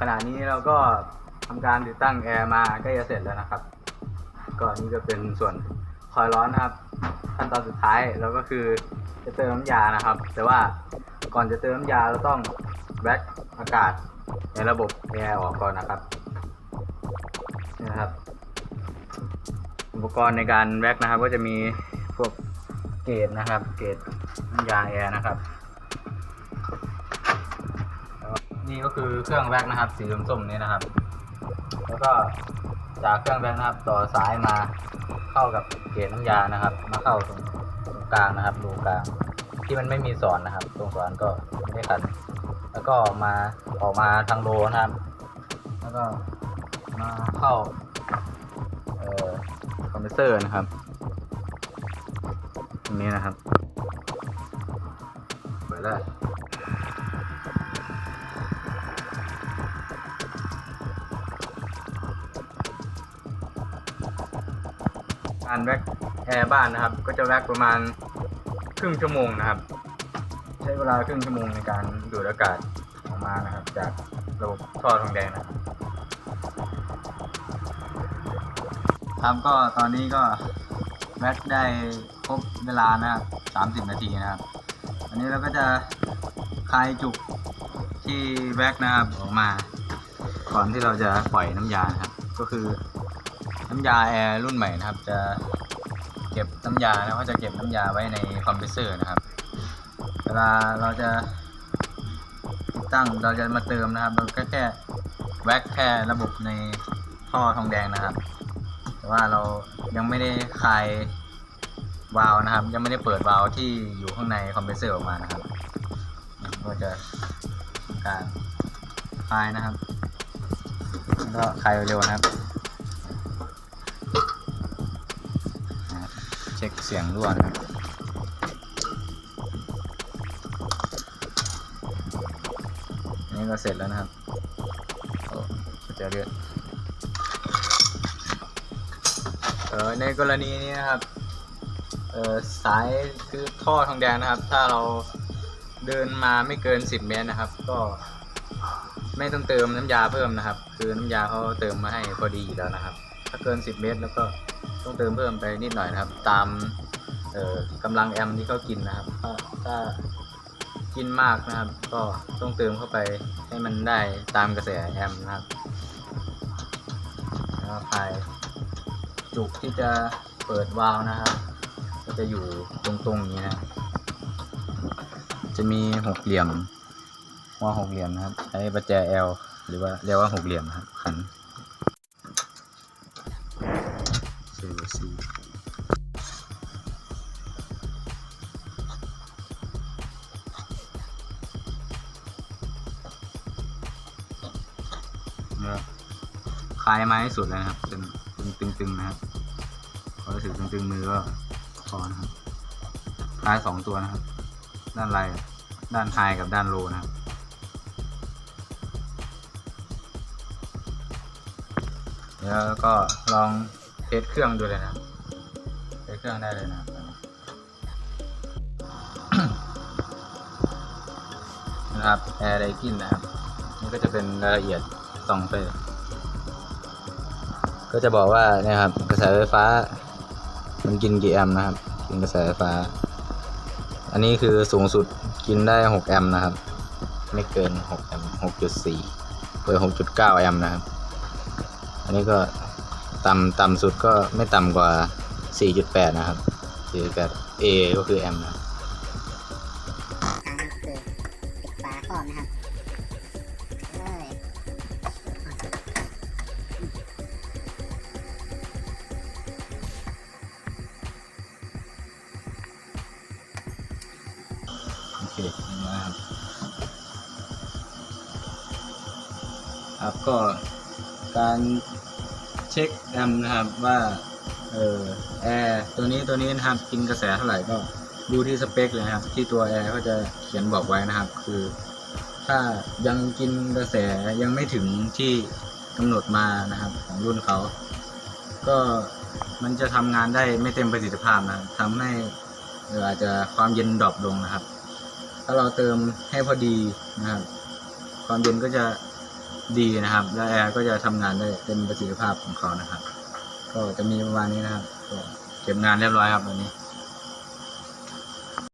ขณะนี้เราก็ทำการติดตั้งแอร์มาใกล้จะเสร็จแล้วนะครับ ก็นี่ก็เป็นส่วนคอยร้อนนะครับ ขั้นตอนสุดท้ายเราก็คือจะเติมน้ำยานะครับ แต่ว่าก่อนจะเติมน้ำยาเราต้องแบ็กอากาศในระบบแอร์ออกก่อนนะครับนะครับ อุปกรณ์ในการแว็กนะครับ ก็จะมีพวกเกจนะครับ เกจน้ำยาแอร์นะครับ นี่ก็คือเครื่องแว็กนะครับ สีส้มๆนี้นะครับ แล้วก็จากเครื่องแว็กนะครับ ต่อสายมาเข้ากับเกจน้ำยานะครับ มาเข้าตรงกลางนะครับรูกลางที่มันไม่มีสอนนะครับ ตรงสอนก็ไม่ขัน แล้วก็มาออกมาทางโลนะครับ แล้วก็มาเข้าเอ่อคอมเพรสเซอร์นะครับตรงนี้นะครับเปิดได้ การแว็กแอร์บ้านนะครับ ก็จะแว็กประมาณครึ่งชั่วโมงนะครับ ใช้เวลาครึ่งชั่วโมงในการดูดอากาศออกมานะครับ จากระบบท่อทองแดงนะครับครับก็ตอนนี้ก็แว็กได้ครบเวลานะครับสามสิบนาทีนะครับ อันนี้เราก็จะคลายจุกที่แว็กนะครับออกมา ก่อนที่เราจะปล่อยน้ำยานะครับ ก็คือ น้ำยาแอร์รุ่นใหม่นะครับ จะเก็บน้ำยานะก็จะเก็บน้ำยาไว้ในคอมเพรสเซอร์นะครับ เวลาเราจะติดตั้งเราจะมาเติมนะครับเราก็แค่แว็กแค่ระบบในท่อทองแดงนะครับ แต่ว่าเรายังไม่ได้คลายวาล์วนะครับ ยังไม่ได้เปิดวาล์วที่อยู่ข้างในคอมเพรสเซอร์ออกมานะครับก็จะการคลายนะครับก็คลายเร็วๆนะครับ สียงรั่วนะนนี้ก็เสร็จแล้วนะครับโอ้จะเลือดเออในกรณีนี้นะครับ เออสายคือท่อทองแดงนะครับ ถ้าเราเดินมาไม่เกิน 10 เมตรนะครับ ก็ไม่ต้องเติมน้ำยาเพิ่มนะครับ คือน้ำยาเขาเติมมาให้พอดีแล้วนะครับ ถ้าเกิน 10 เมตร แล้วก็ต้องเติมเพิ่มไปนิดหน่อยนะครับ ตามกำลังแอมที่เขากินนะครับถ้าถากินมากนะครับ ก็ต้องเติมเข้าไปให้มันได้ตามกระแสแอมนะครับแล้วก็คลายจุกที่จะเปิดวาล์วนะครับ ก็จะอยู่ตรงๆอย่างนี้นะ จะมีหกเหลี่ยมว่าหกเหลี่ยมนะครับใช้ประแจ L หรือว่าเรียกว่าหกเหลี่ยมนะครับขัน สี่สี่เนี่ยคลายมาให้สุดเลยนะครับจนจนตึงๆนะครับพอรู้สึกตึงๆมือก็พอนะครับคลายสองตัวนะครับ ด้านไลด้านไฮกับด้านโลนะครับแล้วก็ลอง สเครื่องดูเลยนะเทสเครื่องได้เลยนะนะครับแอร์ไดกินนะครับนี่ก็จะเป็นรายละเอียดส่องไป ก็จะบอกว่าเนี่ยครับกระแสไฟฟ้า มันกินกี่แอมป์นะครับ กินกระแสไฟฟ้า อันนี้คือสูงสุดกินได้ 6 แอมป์นะครับ ไม่เกิน 6 แอมป์6.4เปิด6.9 แอมป์นะครับ อันนี้ก็ ต่ำต่ำสุดก็ไม่ต่ำกว่า 4.8 นะครับ 4.8 A ก็คือแอมป์นะครับทางคือปิดฝาครอบนะครับเลยโอเคเรียบร้อยครับครับก็การ เช็คแอมนะครับว่าเออแอร์ตัวนี้ตัวนี้นะครับกินกระแสเท่าไหร่ก็ดูที่สเปคเลยครับ ที่ตัวแอร์เขาจะเขียนบอกไว้นะครับ คือ ถ้ายังกินกระแสยังไม่ถึงที่กำหนดมานะครับของรุ่นเขา ก็มันจะทำงานได้ไม่เต็มประสิทธิภาพนะครับทำให้อออาจจะความเย็นดรอปลงนะครับ ถ้าเราเติมให้พอดีนะครับ ความเย็นก็จะ ดีนะครับ และแอร์ก็จะทำงานได้เต็มประสิทธิภาพของเขานะครับ ก็จะมีประมาณนี้นะครับเก็บงานเรียบร้อยครับวันนี้